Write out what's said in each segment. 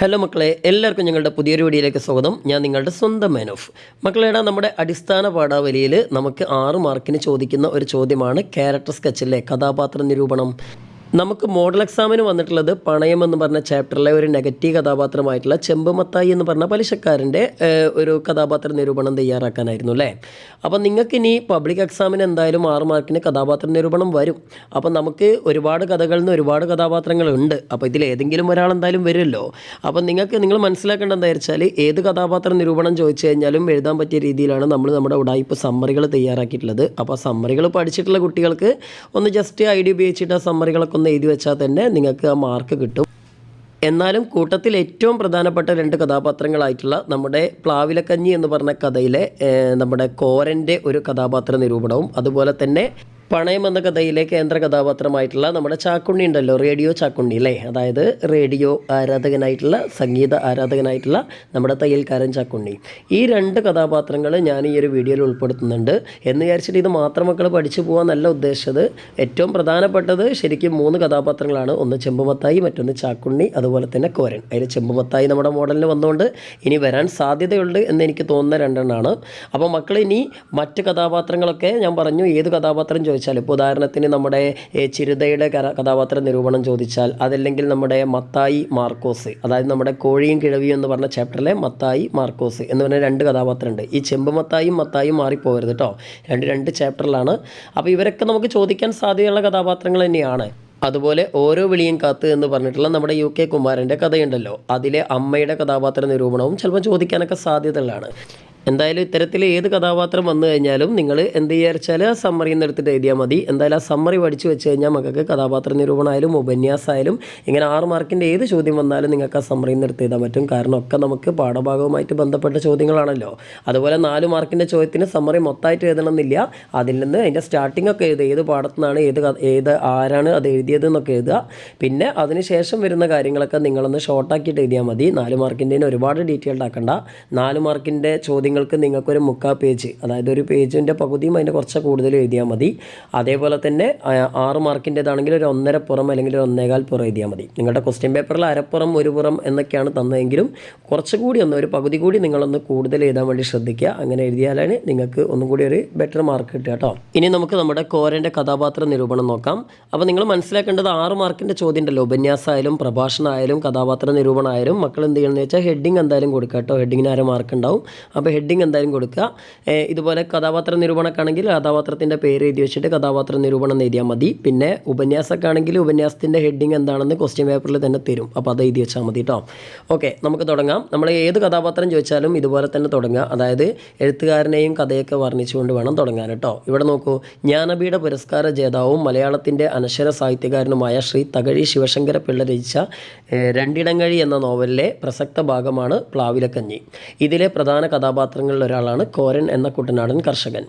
Hello മക്കളെ. എല്ലാവർക്കും ഞങ്ങളുടെ പുതിയൊരു വീഡിയോയിലേക്ക് സ്വാഗതം. ഞാൻ നിങ്ങളുടെ സ്വന്തം മാൻ ഓഫ് മക്കളെടാ നമ്മുടെ അടിസ്ഥാന പാഠാവലിയിൽ നമുക്ക് ആറ് മാർക്കിന് ചോദിക്കുന്ന ഒരു ചോദ്യമാണ് ക്യാരക്ടർ സ്കെച്ചിലെ കഥാപാത്ര നിരൂപണം. നമുക്ക് മോഡൽ എക്സാമിന് വന്നിട്ടുള്ളത് പണയം എന്ന് പറഞ്ഞ ചാപ്റ്ററിലെ ഒരു നെഗറ്റീവ് കഥാപാത്രമായിട്ടുള്ള ചെമ്പുമത്തായി എന്ന് പറഞ്ഞ പലിശക്കാരന്റെ ഒരു കഥാപാത്ര നിരൂപണം തയ്യാറാക്കാനായിരുന്നു അല്ലേ? അപ്പം നിങ്ങൾക്ക് ഇനി പബ്ലിക് എക്സാമിന് എന്തായാലും ആറ് മാർക്കിന് കഥാപാത്ര നിരൂപണം വരും. അപ്പം നമുക്ക് ഒരുപാട് കഥകളിൽ നിന്ന് ഒരുപാട് കഥാപാത്രങ്ങളുണ്ട് അപ്പോൾ ഇതിൽ ഏതെങ്കിലും ഒരാൾ എന്തായാലും വരുമല്ലോ. അപ്പം നിങ്ങൾക്ക് നിങ്ങൾ മനസ്സിലാക്കേണ്ട എന്താ വെച്ചാൽ ഏത് കഥാപാത്ര നിരൂപണം ചോദിച്ചു കഴിഞ്ഞാലും എഴുതാൻ പറ്റിയ രീതിയിലാണ് നമ്മൾ നമ്മുടെ ഉടായ്പ സമ്മറികൾ തയ്യാറാക്കിയിട്ടുള്ളത്. അപ്പോൾ സമ്മറികൾ പഠിച്ചിട്ടുള്ള കുട്ടികൾക്ക് ഒന്ന് ജസ്റ്റ് ഐ ഡി ഉപയോഗിച്ചിട്ട് ആ സമ്മറികളൊക്കെ ഒന്ന് എഴുതി വെച്ചാൽ തന്നെ നിങ്ങൾക്ക് ആ മാർക്ക് കിട്ടും. എന്നാലും കൂട്ടത്തിൽ ഏറ്റവും പ്രധാനപ്പെട്ട രണ്ട് കഥാപാത്രങ്ങളായിട്ടുള്ള നമ്മുടെ പ്ലാവിലക്കഞ്ഞി എന്ന് പറഞ്ഞ കഥയിലെ നമ്മുടെ കോരന്റെ ഒരു കഥാപാത്ര നിരൂപണവും അതുപോലെ തന്നെ പണയം എന്ന കഥയിലെ കേന്ദ്ര കഥാപാത്രമായിട്ടുള്ള നമ്മുടെ ചാക്കുണ്ണി ഉണ്ടല്ലോ റേഡിയോ ചാക്കുണ്ണി അല്ലേ? അതായത് റേഡിയോ ആരാധകനായിട്ടുള്ള സംഗീത ആരാധകനായിട്ടുള്ള നമ്മുടെ തയ്യൽക്കാരൻ ചാക്കുണ്ണി. ഈ രണ്ട് കഥാപാത്രങ്ങൾ ഞാൻ ഈ ഒരു വീഡിയോയിൽ ഉൾപ്പെടുത്തുന്നുണ്ട്. എന്ന് വിചാരിച്ചിട്ട് ഇത് മാത്രം മക്കൾ പഠിച്ചു പോകാനല്ല ഉദ്ദേശിച്ചത്. ഏറ്റവും പ്രധാനപ്പെട്ടത് ശരിക്കും മൂന്ന് കഥാപാത്രങ്ങളാണ്. ഒന്ന് ചെമ്പുമത്തായി മറ്റൊന്ന് ചാക്കുണ്ണി അതുപോലെ തന്നെ കോരൻ. അതിൽ ചെമ്പുമത്തായി നമ്മുടെ മോഡലിന് വന്നുകൊണ്ട് ഇനി വരാൻ സാധ്യതയുണ്ട് എന്ന് എനിക്ക് തോന്നുന്ന രണ്ടെണ്ണമാണ് അപ്പോൾ മക്കൾ ഇനി മറ്റ് കഥാപാത്രങ്ങളൊക്കെ ഞാൻ പറഞ്ഞു ഏത് കഥാപാത്രം ചോദിച്ചാൽ ഇപ്പോൾ ഉദാഹരണത്തിന് നമ്മുടെ ചിരുതയുടെ കഥാപാത്ര നിരൂപണം ചോദിച്ചാൽ അതല്ലെങ്കിൽ നമ്മുടെ മത്തായി മാർക്കോസ് അതായത് നമ്മുടെ കോഴിയും കിഴവിയും എന്ന് പറഞ്ഞ ചാപ്റ്ററിലെ മത്തായി മാർക്കോസ് എന്ന് പറഞ്ഞ രണ്ട് കഥാപാത്രമുണ്ട്. ഈ ചെമ്പ് മത്തായും മത്തായും മാറിപ്പോകരുത് കേട്ടോ രണ്ട് രണ്ട് ചാപ്റ്ററിലാണ്. അപ്പോൾ ഇവരൊക്കെ നമുക്ക് ചോദിക്കാൻ സാധ്യതയുള്ള കഥാപാത്രങ്ങൾ തന്നെയാണ്. അതുപോലെ ഓരോ വിളിയും കാത്ത് എന്ന് പറഞ്ഞിട്ടുള്ള നമ്മുടെ യു കെ കുമാരന്റെ കഥയുണ്ടല്ലോ. അതിലെ അമ്മയുടെ കഥാപാത്ര നിരൂപണവും ചിലപ്പോൾ ചോദിക്കാനൊക്കെ സാധ്യതയുള്ളതാണ്. എന്തായാലും ഇത്തരത്തിൽ ഏത് കഥാപാത്രം വന്നു കഴിഞ്ഞാലും നിങ്ങൾ എന്ത് വിചാരിച്ചാൽ ആ സമ്മറിയിൽ നിന്ന് എടുത്തിട്ട് എഴുതിയാൽ മതി. എന്തായാലും ആ സമ്മറി പഠിച്ചു വെച്ച് കഴിഞ്ഞാൽ മക്കൾക്ക് കഥാപാത്ര നിരൂപണമായാലും ഉപന്യാസമായാലും ഇങ്ങനെ ആറ് മാർക്കിന്റെ ഏത് ചോദ്യം വന്നാലും നിങ്ങൾക്ക് ആ സമ്മറിയിൽ നിന്ന് എടുത്ത് എഴുതാൻ പറ്റും. കാരണം ഒക്കെ നമുക്ക് പാഠഭാഗവുമായിട്ട് ബന്ധപ്പെട്ട ചോദ്യങ്ങളാണല്ലോ. അതുപോലെ നാല് മാർക്കിന്റെ ചോദ്യത്തിന് സമ്മറി മൊത്തമായിട്ട് എഴുതണമെന്നില്ല. അതിൽ നിന്ന് അതിന്റെ സ്റ്റാർട്ടിംഗ് ഒക്കെ എഴുതുക. ഏത് പാഠത്തു നിന്നാണ് ഏത് ഏത് ആരാണ് അത് എഴുതിയത് എന്നൊക്കെ എഴുതുക. പിന്നെ അതിനുശേഷം വരുന്ന കാര്യങ്ങളൊക്കെ നിങ്ങളൊന്ന് ഷോർട്ടാക്കിയിട്ട് എഴുതിയാൽ മതി. നാല് മാർക്കിന്റെ ഒരുപാട് ഡീറ്റെയിൽഡ് ആക്കണ്ട. നാല് മാർക്കിന്റെ ചോദ്യങ്ങൾക്ക് നിങ്ങൾക്കൊരു മുക്കാ പേജ് അതായത് ഒരു പേജിന്റെ പകുതിയും അതിന്റെ കുറച്ച് കൂടുതൽ എഴുതിയാൽ മതി. അതേപോലെ തന്നെ ആറ് മാർക്കിന്റെതാണെങ്കിൽ ഒരു ഒന്നര പുറം അല്ലെങ്കിൽ ഒരു ഒന്നേകാൽ പുറം എഴുതിയാൽ മതി. നിങ്ങളുടെ ക്വസ്റ്റ്യൻ പേപ്പറിൽ അരപ്പുറം ഒരു പുറം എന്നൊക്കെയാണ് തന്നതെങ്കിലും കുറച്ചുകൂടി ഒന്ന് ഒരു പകുതി കൂടി നിങ്ങളൊന്ന് കൂടുതൽ എഴുതാൻ വേണ്ടി ശ്രദ്ധിക്കുക. അങ്ങനെ എഴുതിയാലാണ് നിങ്ങൾക്ക് ഒന്നും കൂടി ഒരു ബെറ്റർ മാർക്ക് കിട്ടുക കേട്ടോ. ഇനി നമുക്ക് നമ്മുടെ കോരന്റെ കഥാപാത്ര നിരൂപണം നോക്കാം. അപ്പോൾ നിങ്ങൾ മനസ്സിലാക്കേണ്ടത് ആറ് മാർക്കിന്റെ ചോദ്യം ഉണ്ടല്ലോ. ഉപന്യാസമായാലും പ്രഭാഷണമായാലും കഥാപാത്ര നിരൂപണമായാലും മക്കൾ എന്ത് ചെയ്യണമെന്ന് വെച്ചാൽ ഹെഡിങ് എന്തായാലും കൊടുക്കുക കേട്ടോ. ഹെഡിങ്ങിന് അര മാർക്ക് ഉണ്ടാവും. അപ്പോൾ ഹെഡിങ് എന്തായാലും കൊടുക്കുക. ഇതുപോലെ കഥാപാത്ര നിരൂപണക്കാണെങ്കിൽ കഥാപാത്രത്തിന്റെ പേര് എഴുതി വെച്ചിട്ട് കഥാപാത്ര നിരൂപണം എഴുതിയാൽ മതി. പിന്നെ ഉപന്യാസക്കാണെങ്കിൽ ഉപന്യാസത്തിന്റെ ഹെഡിങ് എന്താണെന്ന് ക്വസ്റ്റ്യൻ പേപ്പറിൽ തന്നെ തരും. അപ്പോൾ അത് എഴുതി വെച്ചാൽ മതി കേട്ടോ ഓക്കെ നമുക്ക് തുടങ്ങാം. നമ്മൾ ഏത് കഥാപാത്രം ചോദിച്ചാലും ഇതുപോലെ തന്നെ തുടങ്ങുക. അതായത് എഴുത്തുകാരനെയും കഥയൊക്കെ വർണിച്ചുകൊണ്ട് വേണം തുടങ്ങാൻ കേട്ടോ ഇവിടെ നോക്കൂ. ജ്ഞാനപീഠ പുരസ്കാര ജേതാവും മലയാളത്തിന്റെ അനശ്വര സാഹിത്യകാരനുമായ ശ്രീ തകഴി ശിവശങ്കര പിള്ള രചിച്ച രണ്ടിടങ്ങഴി എന്ന നോവലിലെ പ്രസക്ത ഭാഗമാണ് പ്ലാവിലക്കഞ്ഞി. ഇതിലെ പ്രധാന കഥാപാത്രങ്ങളിൽ ഒരാളാണ് കോരൻ എന്ന കുട്ടനാടൻ കർഷകൻ.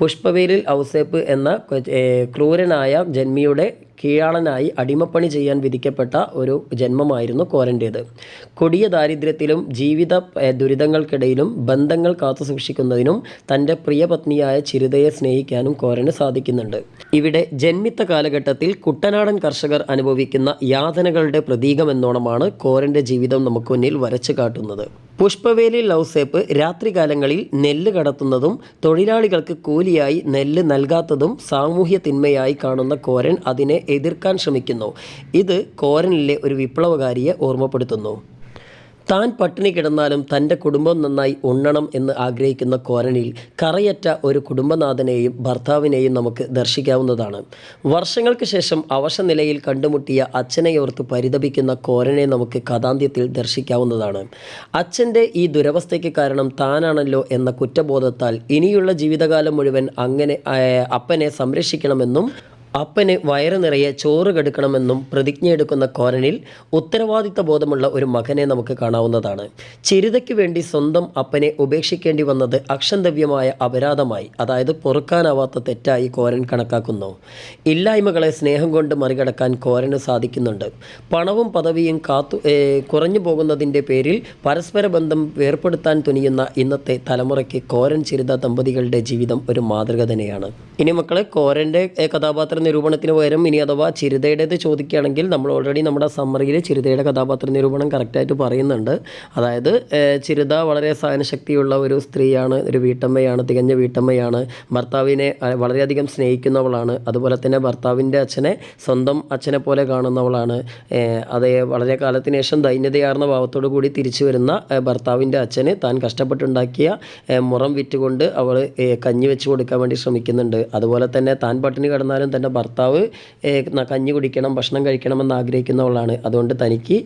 പുഷ്പവേലിൽ ഔസേപ്പ് എന്ന ക്രൂരനായ ജന്മിയുടെ കീഴാളനായി അടിമപ്പണി ചെയ്യാൻ വിധിക്കപ്പെട്ട ഒരു ജന്മമായിരുന്നു കോരന്റേത് കൊടിയ ദാരിദ്ര്യത്തിലും ജീവിത ദുരിതങ്ങൾക്കിടയിലും ബന്ധങ്ങൾ കാത്തുസൂക്ഷിക്കുന്നതിനും തന്റെ പ്രിയപത്നിയായ ചിരുതയെ സ്നേഹിക്കാനും കോരന് സാധിക്കുന്നുണ്ട്. ഇവിടെ ജന്മിത്ത കാലഘട്ടത്തിൽ കുട്ടനാടൻ കർഷകർ അനുഭവിക്കുന്ന യാതനകളുടെ പ്രതീകമെന്നോണമാണ് കോരന്റെ ജീവിതം നമുക്ക് മുന്നിൽ വരച്ചു കാട്ടുന്നത്. പുഷ്പവേലി ലൗസേപ്പ് രാത്രികാലങ്ങളിൽ നെല്ല് കടത്തുന്നതും തൊഴിലാളികൾക്ക് കൂലിയായി നെല്ല് നൽകാത്തതും സാമൂഹ്യ തിന്മയായി കാണുന്ന കോരൻ അതിനെ എതിർക്കാൻ ശ്രമിക്കുന്നു. ഇത് കോരനിലെ ഒരു വിപ്ലവകാരിയെ ഓർമ്മപ്പെടുത്തുന്നു. താൻ പട്ടിണി കിടന്നാലും തന്റെ കുടുംബം നന്നായി ഉണ്ണണം എന്ന് ആഗ്രഹിക്കുന്ന കോരണിയിൽ കറയറ്റ ഒരു കുടുംബനാഥനെയും ഭർത്താവിനെയും നമുക്ക് ദർശിക്കാവുന്നതാണ്. വർഷങ്ങൾക്ക് ശേഷം അവശനിലയിൽ കണ്ടുമുട്ടിയ അച്ഛനെയോർത്ത് പരിതപിക്കുന്ന കോരനെ നമുക്ക് കഥാന്ത്യത്തിൽ ദർശിക്കാവുന്നതാണ്. അച്ഛന്റെ ഈ ദുരവസ്ഥയ്ക്ക് കാരണം താനാണല്ലോ എന്ന കുറ്റബോധത്താൽ ഇനിയുള്ള ജീവിതകാലം മുഴുവൻ അങ്ങനെ അപ്പനെ സംരക്ഷിക്കണമെന്നും അപ്പന് വയറ് നിറയെ ചോറ് കെടുക്കണമെന്നും പ്രതിജ്ഞയെടുക്കുന്ന കോരനിൽ ഉത്തരവാദിത്ത ബോധമുള്ള ഒരു മകനെ നമുക്ക് കാണാവുന്നതാണ്. ചിരിതയ്ക്ക് വേണ്ടി സ്വന്തം അപ്പനെ ഉപേക്ഷിക്കേണ്ടി വന്നത് അക്ഷന്തവ്യമായ അപരാധമായി അതായത് പൊറുക്കാനാവാത്ത തെറ്റായി കോരൻ കണക്കാക്കുന്നു. ഇല്ലായ്മകളെ സ്നേഹം കൊണ്ട് മറികടക്കാൻ കോരന് സാധിക്കുന്നുണ്ട്. പണവും പദവിയും കാത്തു കുറഞ്ഞു പോകുന്നതിന്റെ പേരിൽ പരസ്പര ബന്ധം വേർപ്പെടുത്താൻ തുനിയുന്ന ഇന്നത്തെ തലമുറയ്ക്ക് കോരൻ ചിരിത ദമ്പതികളുടെ ജീവിതം ഒരു മാതൃക തന്നെയാണ്. ഇനി മക്കളെ കോരന്റെ കഥാപാത്ര നിരൂപണത്തിന് പകരം ഇനി അഥവാ ചിരിതയുടേത് ചോദിക്കുകയാണെങ്കിൽ നമ്മൾ ഓൾറെഡി നമ്മുടെ സമ്മറിയിൽ ചിരിതയുടെ കഥാപാത്ര നിരൂപണം കറക്റ്റായിട്ട് പറയുന്നുണ്ട്. അതായത് ചിരുത വളരെ സഹനശക്തിയുള്ള ഒരു സ്ത്രീയാണ് ഒരു വീട്ടമ്മയാണ് തികഞ്ഞ വീട്ടമ്മയാണ്. ഭർത്താവിനെ വളരെയധികം സ്നേഹിക്കുന്നവളാണ്. അതുപോലെ തന്നെ ഭർത്താവിന്റെ അച്ഛനെ സ്വന്തം അച്ഛനെ പോലെ കാണുന്നവളാണ്. അതേ വളരെ കാലത്തിന് ശേഷം ദൈന്യതയാർന്ന ഭാവത്തോടു കൂടി തിരിച്ചു വരുന്ന ഭർത്താവിന്റെ അച്ഛന് താൻ കഷ്ടപ്പെട്ടുണ്ടാക്കിയ മുറം വിറ്റുകൊണ്ട് അവൾ കഞ്ഞി വെച്ച് കൊടുക്കാൻ വേണ്ടി ശ്രമിക്കുന്നുണ്ട്. അതുപോലെ തന്നെ താൻ പട്ടിണി കിടന്നാലും തന്റെ ഭർത്താവ് കഞ്ഞി കുടിക്കണം ഭക്ഷണം കഴിക്കണമെന്ന് ആഗ്രഹിക്കുന്നവളാണ് അതുകൊണ്ട് തനിക്ക്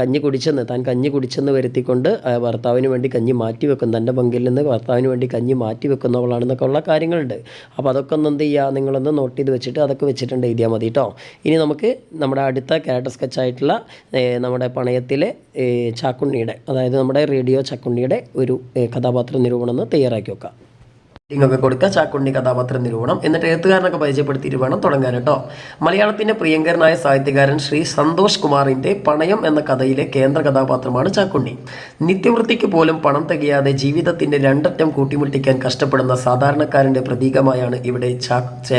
കഞ്ഞി കുടിച്ചെന്ന് താൻ കഞ്ഞി കുടിച്ചെന്ന് വരുത്തിക്കൊണ്ട് ഭർത്താവിന് വേണ്ടി കഞ്ഞി മാറ്റി വെക്കും തന്റെ പങ്കിൽ നിന്ന് ഭർത്താവിന് വേണ്ടി കഞ്ഞി മാറ്റി വെക്കുന്നവളാണെന്നൊക്കെ ഉള്ള കാര്യങ്ങളുണ്ട്. അപ്പോൾ അതൊക്കെ ഒന്ന് എന്ത് ചെയ്യുക? നിങ്ങളൊന്ന് നോട്ട് ചെയ്ത് വെച്ചിട്ട് അതൊക്കെ വെച്ചിട്ടുണ്ട് എഴുതിയാൽ മതി കേട്ടോ ഇനി നമുക്ക് നമ്മുടെ അടുത്ത ക്യാരക്ടർ സ്കെച്ചായിട്ടുള്ള നമ്മുടെ പണയത്തിലെ ചാക്കുണ്ണിയുടെ അതായത് നമ്മുടെ റേഡിയോ ചാക്കുണ്ണിയുടെ ഒരു കഥാപാത്ര നിരൂപണം ഒന്ന് തയ്യാറാക്കി വെക്കാം. ഒക്കെ കൊടുക്കുക. ചാക്കുണ്ണി കഥാപാത്ര നിരൂപണം. എന്നിട്ട് എഴുത്തുകാരനൊക്കെ പരിചയപ്പെടുത്തിയിട്ട് വേണം തുടങ്ങാൻ കേട്ടോ. മലയാളത്തിന്റെ പ്രിയങ്കരനായ സാഹിത്യകാരൻ ശ്രീ സന്തോഷ് കുമാറിന്റെ പണയം എന്ന കഥയിലെ കേന്ദ്ര കഥാപാത്രമാണ് ചാക്കുണ്ണി നിത്യവൃത്തിക്ക് പോലും പണം തികയാതെ ജീവിതത്തിന്റെ രണ്ടറ്റം കൂട്ടിമുട്ടിക്കാൻ കഷ്ടപ്പെടുന്ന സാധാരണക്കാരന്റെ പ്രതീകമായാണ് ഇവിടെ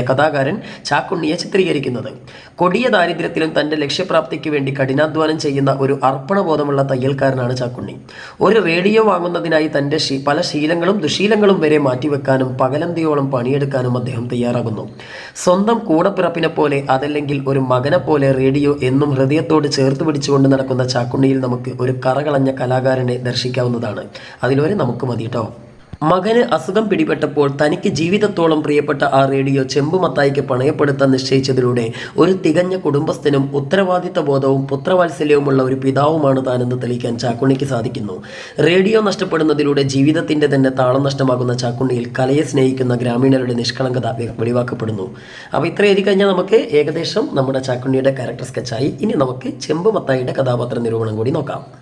കഥാകാരൻ ചാക്കുണ്ണിയെ ചിത്രീകരിക്കുന്നത്. കൊടിയ ദാരിദ്ര്യത്തിലും തന്റെ ലക്ഷ്യപ്രാപ്തിക്ക് വേണ്ടി കഠിനാധ്വാനം ചെയ്യുന്ന ഒരു അർപ്പണബോധമുള്ള തയ്യൽക്കാരനാണ് ചാക്കുണ്ണി. ഒരു റേഡിയോ വാങ്ങുന്നതിനായി തന്റെ പല ശീലങ്ങളും ദുശീലങ്ങളും വരെ മാറ്റിവെക്കാനും പകലന്തിയോളം പണിയെടുക്കാനും അദ്ദേഹം തയ്യാറാകുന്നു. സ്വന്തം കൂടപ്പിറപ്പിനെ പോലെ അതല്ലെങ്കിൽ ഒരു മകനെ പോലെ റേഡിയോ എന്നും ഹൃദയത്തോട് ചേർത്ത് പിടിച്ചുകൊണ്ട് നടക്കുന്ന ചാക്കുണ്ണിയിൽ നമുക്ക് ഒരു കറകളഞ്ഞ കലാകാരനെ ദർശിക്കാവുന്നതാണ്. അതിലൊരു നമുക്ക് മതി കേട്ടോ മകന് അസുഖം പിടിപെട്ടപ്പോൾ തനിക്ക് ജീവിതത്തോളം പ്രിയപ്പെട്ട ആ റേഡിയോ ചെമ്പുമത്തായിക്ക് പണയപ്പെടുത്താൻ നിശ്ചയിച്ചതിലൂടെ ഒരു തികഞ്ഞ കുടുംബസ്ഥനും ഉത്തരവാദിത്ത ബോധവും പുത്രവാത്സല്യവുമുള്ള ഒരു പിതാവുമാണ് താനെന്ന് തെളിയിക്കാൻ ചാക്കുണ്ണിക്ക് സാധിക്കുന്നു. റേഡിയോ നഷ്ടപ്പെടുന്നതിലൂടെ ജീവിതത്തിന്റെ തന്നെ താളം നഷ്ടമാകുന്ന ചാക്കുണ്ണിയിൽ കലയെ സ്നേഹിക്കുന്ന ഗ്രാമീണരുടെ നിഷ്കളങ്കത വെളിവാക്കപ്പെടുന്നു. അപ്പോൾ ഇത്ര എഴുതി കഴിഞ്ഞാൽ നമുക്ക് ഏകദേശം നമ്മുടെ ചാക്കുണ്ണിയുടെ ക്യാരക്ടർ സ്കെച്ചായി ഇനി നമുക്ക് ചെമ്പുമത്തായിയുടെ കഥാപാത്ര നിരൂപണം കൂടി നോക്കാം.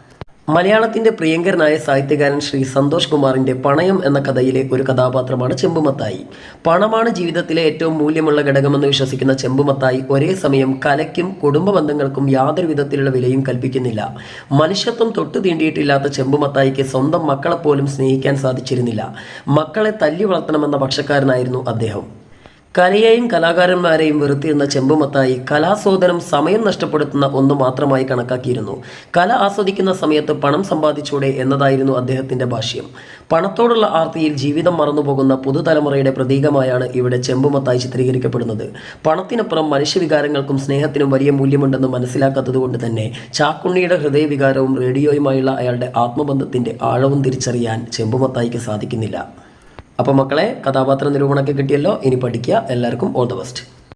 മലയാളത്തിന്റെ പ്രിയങ്കരനായ സാഹിത്യകാരൻ ശ്രീ സന്തോഷ് കുമാറിന്റെ പണയം എന്ന കഥയിലെ ഒരു കഥാപാത്രമാണ് ചെമ്പുമത്തായി. പണമാണ് ജീവിതത്തിലെ ഏറ്റവും മൂല്യമുള്ള ഘടകമെന്ന് വിശ്വസിക്കുന്ന ചെമ്പുമത്തായി ഒരേ സമയം കലയ്ക്കും കുടുംബ ബന്ധങ്ങൾക്കും യാതൊരു വിധത്തിലുള്ള വിലയും കൽപ്പിക്കുന്നില്ല. മനുഷ്യത്വം തൊട്ടു തീണ്ടിയിട്ടില്ലാത്ത ചെമ്പുമത്തായിക്ക് സ്വന്തം മക്കളെപ്പോലും സ്നേഹിക്കാൻ സാധിച്ചിരുന്നില്ല. മക്കളെ തല്ലി വളർത്തണമെന്ന പക്ഷക്കാരനായിരുന്നു അദ്ദേഹം. കലയെയും കലാകാരന്മാരെയും വെറുത്തിരുന്ന ചെമ്പുമത്തായി കലാസ്വാദനം സമയം നഷ്ടപ്പെടുത്തുന്ന ഒന്ന് മാത്രമായി കണക്കാക്കിയിരുന്നു. കല ആസ്വദിക്കുന്ന സമയത്ത് പണം സമ്പാദിച്ചൂടെ എന്നതായിരുന്നു അദ്ദേഹത്തിന്റെ ഭാഷ്യം. പണത്തോടുള്ള ആർത്തിയിൽ ജീവിതം മറന്നുപോകുന്ന പുതുതലമുറയുടെ പ്രതീകമായാണ് ഇവിടെ ചെമ്പുമത്തായി ചിത്രീകരിക്കപ്പെടുന്നത്. പണത്തിനപ്പുറം മനുഷ്യവികാരങ്ങൾക്കും സ്നേഹത്തിനും വലിയ മൂല്യമുണ്ടെന്ന് മനസ്സിലാക്കാത്തതുകൊണ്ട് തന്നെ ചാക്കുണ്ണിയുടെ ഹൃദയവികാരവും റേഡിയോയുമായുള്ള അയാളുടെ ആത്മബന്ധത്തിന്റെ ആഴവും തിരിച്ചറിയാൻ ചെമ്പുമത്തായിക്ക് സാധിക്കുന്നില്ല. അപ്പോൾ മക്കളെ കഥാപാത്ര നിരൂപണമൊക്കെ കിട്ടിയല്ലോ. ഇനി പഠിക്കുക. എല്ലാവർക്കും ഓൾ ദ ബെസ്റ്റ്.